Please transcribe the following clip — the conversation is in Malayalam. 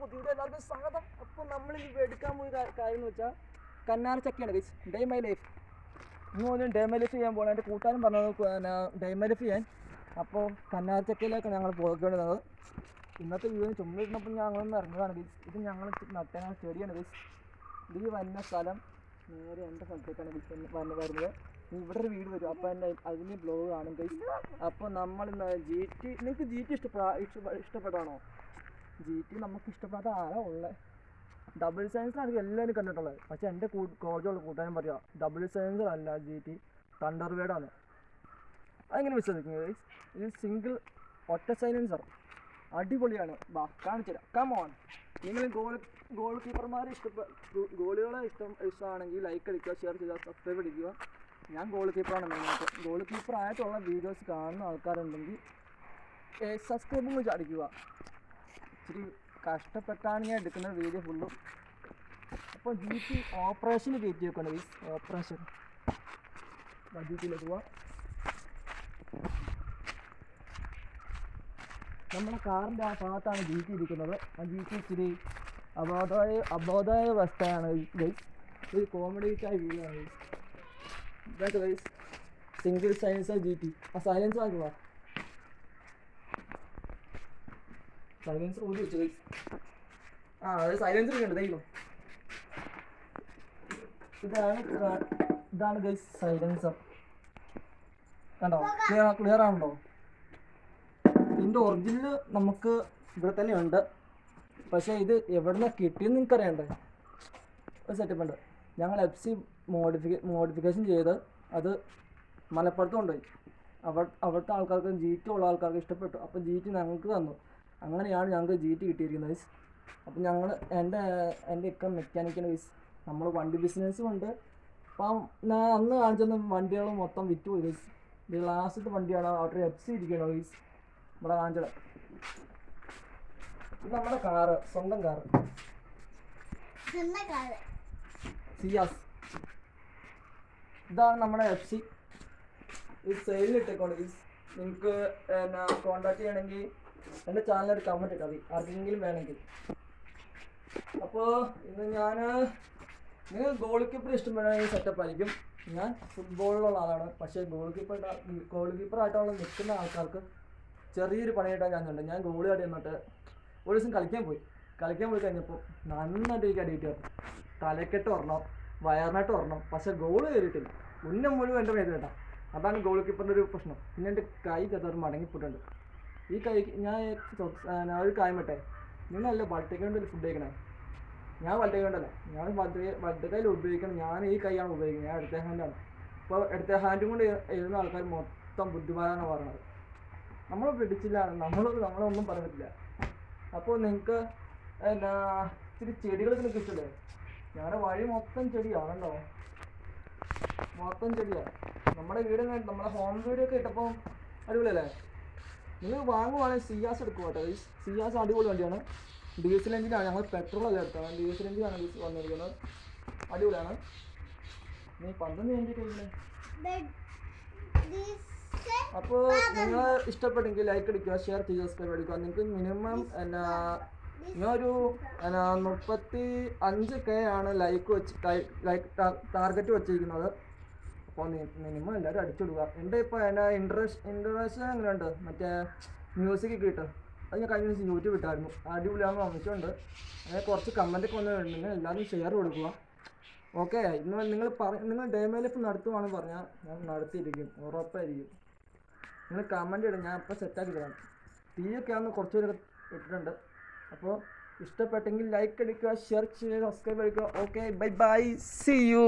പുതിയ എല്ലാവർക്കും സ്വാഗതം. അപ്പോൾ നമ്മൾ എടുക്കാൻ പോയ കാര്യം എന്ന് വെച്ചാൽ കന്നാർ ചക്കയാണ് മൈ ലൈഫ് ഇന്ന് പോലും ഡേ ചെയ്യാൻ പോകണം എന്റെ കൂട്ടുകാരൻ പറഞ്ഞത് ഡേ മൈ ചെയ്യാൻ. അപ്പോൾ കന്നാർ ചക്കയിലേക്കാണ് ഞങ്ങൾ പോകേണ്ടത്. ഇന്നത്തെ വീഡിയോ ചുമ്മാ ഇരുന്നപ്പോൾ ഞങ്ങളൊന്ന് ഇറങ്ങുകയാണ് ഗൈസ് ഇത് ഞങ്ങൾ നട്ടങ്ങ ചെടിയാണ് ഗൈസ് ഇത് ഈ വരുന്ന സ്ഥലം നേരെ എന്റെ സ്ഥലത്തേക്കാണ് വന്ന് വരുന്നത്. ഇവിടെ ഒരു വീട് വരും. അപ്പോൾ എന്റെ അതിന് ബ്ലോഗ് കാണും ഗൈസ് അപ്പോൾ നമ്മൾ ജി ടി നിങ്ങൾക്ക് ജി ടി ഇഷ്ടപ്പെടാ ഇഷ്ടപ്പെ- ഇഷ്ടപ്പെടാണോ? ജി ടി നമുക്ക് ഇഷ്ടപ്പെടാത്ത ആരാ ഉള്ളത് ഡബിൾ സയൻസിലാണ് എല്ലാവരും കണ്ടിട്ടുള്ളത്. പക്ഷേ എന്റെ കോളേജുള്ള കൂട്ടുകാരൻ പറയുക ഡബിൾ സയൻസർ അല്ല ജി ടി തണ്ടർവേഡാണ് അതെങ്ങനെ വിശ്വസിക്കുന്നത്? ഇത് സിംഗിൾ ഒറ്റ സൈലൻസർ അടിപൊളിയാണ്. ബാ കാണിച്ചു തരാം. കമോൺ നിങ്ങൾ ഗോൾ ഗോൾ കീപ്പർമാരെ ഇഷ്ടപ്പെട്ട ഗോളുകളെ ഇഷ്ടം ഇഷ്ടമാണെങ്കിൽ ലൈക്ക് അടിക്കുക ഷെയർ ചെയ്യുക സബ്സ്ക്രൈബ് അടിക്കുക. ഞാൻ ഗോൾ കീപ്പറാണ് മെയിനായിട്ട് ഗോൾ കീപ്പർ ആയിട്ടുള്ള വീഡിയോസ് കാണുന്ന ആൾക്കാരുണ്ടെങ്കിൽ സബ്സ്ക്രൈബും കൂടി അടിക്കുക. ഇച്ചിരി കഷ്ടപ്പെട്ടാണ് ഞാൻ എടുക്കുന്ന വീഡിയോ ഫുള്ളും അപ്പോൾ ജി ഓപ്പറേഷൻ കയറ്റി വെക്കണം ഈ ഓപ്പറേഷൻ ജി ടിയിലേക്ക് പോവാം. നമ്മുടെ കാറിന്റെ ആ ഭാഗത്താണ് ജി ടി ഇരിക്കുന്നത്. ആ ജി ടി ഇച്ചിരി അബോധായ അവസ്ഥയാണ് ഗൈസ് ഒരു കോമഡി ആയി ആണ് guys single silencer G T ആ സൈലൻസർ ആക്കുക സൈലൻസർ ഊതി വെച്ചത് ആ അത് സൈലൻസർ ഉണ്ട് ദൈവം. ഇതാണ് ഇതാണ് ഗൈസ് സൈലൻസർ കണ്ടോ? ക്ലിയർ ക്ലിയർ ആണല്ലോ ഇതിന്റെ ഒറിജിനൽ നമുക്ക് ഇവിടെ തന്നെ ഉണ്ട്. പക്ഷേ ഇത് എവിടെ നിന്ന് കിട്ടിയെന്ന് നിങ്ങൾക്ക് അറിയണ്ടേ ഒരു സെറ്റപ്പ് ഉണ്ട്. ഞങ്ങൾ എഫ് സി മോഡിഫിക്ക മോഡിഫിക്കേഷൻ ചെയ്ത് അത് മലപ്പുറത്ത് കൊണ്ടുപോയി. അവ അവിടുത്തെ ആൾക്കാർക്ക് ജി ടി ഉള്ള ആൾക്കാർക്ക് ഇഷ്ടപ്പെട്ടു. അപ്പോൾ ജി ടി ഞങ്ങൾക്ക് തന്നു. അങ്ങനെയാണ് ഞങ്ങൾക്ക് ജി ടി കിട്ടിയിരിക്കുന്നത് ഗൈസ് അപ്പം ഞങ്ങൾ എന്റെ എന്റെ ഇക്കം മെക്കാനിക്കൽ ഗൈസ് നമ്മൾ വണ്ടി ബിസിനസ്സും ഉണ്ട്. അപ്പം ഞാൻ അന്ന് കാണിച്ചൊന്നും വണ്ടികൾ മൊത്തം വിറ്റ് പോയി ഗൈസ് ഇത് ലാസ്റ്റത്തെ വണ്ടിയാണ് അവിടെ എഫ് സി ഇരിക്കണം ഗൈസ് നമ്മുടെ കാണിച്ചത്. ഇത് നമ്മുടെ കാറ് സ്വന്തം കാറ് സിയാസ് ഇതാണ് നമ്മുടെ എഫ് സി ഇത് സെയിലിൽ ഇട്ടേക്കോണ്ട് നിങ്ങൾക്ക് എന്നാ കോണ്ടാക്ട് ചെയ്യണമെങ്കിൽ എന്റെ ചാനലിൽ ഒരു കമന്റ് ഇട്ടാൽ മതി ആർക്കെങ്കിലും വേണമെങ്കിൽ. അപ്പോൾ ഇന്ന് ഞാൻ നിങ്ങൾ ഗോൾ കീപ്പർ ഇഷ്ടപ്പെടുന്ന സെറ്റപ്പ് ആയിരിക്കും. ഞാൻ ഫുട്ബോളിലുള്ള ആളാണ്. പക്ഷേ ഗോൾ കീപ്പർ ഗോൾ കീപ്പർ ആയിട്ടുള്ള നിൽക്കുന്ന ആൾക്കാർക്ക് ചെറിയൊരു പണിയായിട്ട് ഞാൻ ഉണ്ട്. ഞാൻ ഗോളി ആടി എന്നിട്ട് ഒരു ദിവസം കളിക്കാൻ പോയി. കളിക്കാൻ പോയി കഴിഞ്ഞപ്പോൾ നന്നായിട്ട് എനിക്ക് അടി വരണം തലക്കെട്ട് ഒരെണ്ണം വയറിനായിട്ട് ഒരെണ്ണം. പക്ഷേ ഗോൾ കയറിയിട്ടില്ല. ഉന്നം മുഴുവൻ എന്റെ മേത്ത് കേട്ടാ. അതാണ് ഗോൾ കീപ്പറിന്റെ ഒരു പ്രശ്നം. പിന്നെ എന്റെ കൈ ചെറുതായിട്ട് മടങ്ങിപ്പോയിട്ടുണ്ട്. ഈ കൈ ഞാൻ ഒരു കാര്യം പറ്റേ നിങ്ങളല്ല വട്ടേക്കൊണ്ട് ഫുഡ് കഴിക്കണേ. ഞാൻ വലത്തെ കൈകൊണ്ടല്ല ഞാൻ വട്ടക്കയിൽ ഉപയോഗിക്കണം. ഞാൻ ഈ കൈയാണ് ഉപയോഗിക്കുന്നത്. ഞാൻ ഇടത്തെ ഹാൻഡാണ് അപ്പോൾ ഇടത്തെ ഹാൻഡും കൊണ്ട് എഴു- എഴുതുന്ന ആൾക്കാർ മൊത്തം ബുദ്ധിമാനാണ് പറയുന്നത് നമ്മൾ പിടിച്ചില്ല. നമ്മൾ നമ്മളൊന്നും പറഞ്ഞിട്ടില്ല. അപ്പോൾ നിങ്ങൾക്ക് എന്നാ ഇച്ചിരി ചെടികളൊക്കെ ഇഷ്ടമല്ലേ ഞങ്ങളുടെ വഴി മൊത്തം ചെടിയാണല്ലോ മൊത്തം ചെടിയാണ് നമ്മുടെ വീട് നമ്മുടെ ഹോം വീഡിയോ ഒക്കെ ഇട്ടപ്പോൾ അടിപൊളിയല്ലേ? നിങ്ങൾ വാങ്ങുവാണെങ്കിൽ സിയാസ് എടുക്കുക കേട്ടോ. സിയാസ് അടിപൊളി വണ്ടിയാണ്. ഡീസൽ എഞ്ചിനാണ് ഞങ്ങൾ പെട്രോൾ അല്ല എടുത്തത്. ഡീസൽ എഞ്ചിനാണ് ആണ് വന്നിരിക്കുന്നത്. അടിപൊളിയാണ്. നീ പന്ത്രണ്ട് എഞ്ചിൻ അപ്പോൾ നിങ്ങൾ ഇഷ്ടപ്പെട്ടെങ്കിൽ ലൈക്ക് അടിക്കുക ഷെയർ ചെയ്യുക സബ്സ്ക്രൈബ് അടിക്കുക. നിങ്ങൾക്ക് മിനിമം എന്നാ ഞാൻ ഒരു എന്നാ മുപ്പത്തി അഞ്ച് കെ ആണ് ലൈക്ക് വെച്ച് ലൈക്ക് ടാർഗറ്റ് വെച്ചിരിക്കുന്നത്. അപ്പോൾ മിനിമം എല്ലാവരും അടിച്ചിടുക എന്റെ ഇപ്പോൾ എന്റെ ഇൻട്രസ്റ്റ് ഇൻട്രസ്റ്റ് എങ്ങനെയുണ്ട്? മറ്റേ മ്യൂസിക് കിട്ടും. അത് ഞാൻ കഴിഞ്ഞ ദിവസം യൂട്യൂബ് ഇട്ടായിരുന്നു. അടിപൊളിയാണെന്ന് വന്നിട്ടുണ്ട് അങ്ങനെ കുറച്ച് കമന്റൊക്കെ വന്ന് നിങ്ങൾ എല്ലാവരും ഷെയർ കൊടുക്കുക. ഓക്കെ ഇന്ന് നിങ്ങൾ പറ നിങ്ങൾ ഡേമേലിപ്പ് നടത്തുവാണെന്ന് പറഞ്ഞാൽ ഞാൻ നടത്തിയിരിക്കും. ഉറപ്പായിരിക്കും. നിങ്ങൾ കമന്റ് ഇടും. ഞാൻ ഇപ്പോൾ സെറ്റാക്കി തരാം. തീയൊക്കെ ആണെന്ന് കുറച്ച് പേരൊക്കെ ഇട്ടിട്ടുണ്ട്. അപ്പോൾ ഇഷ്ടപ്പെട്ടെങ്കിൽ ലൈക്ക് അടിക്കുക ഷെയർ ചെയ്യുക സബ്സ്ക്രൈബ് അടിക്കുക. Okay bye bye see you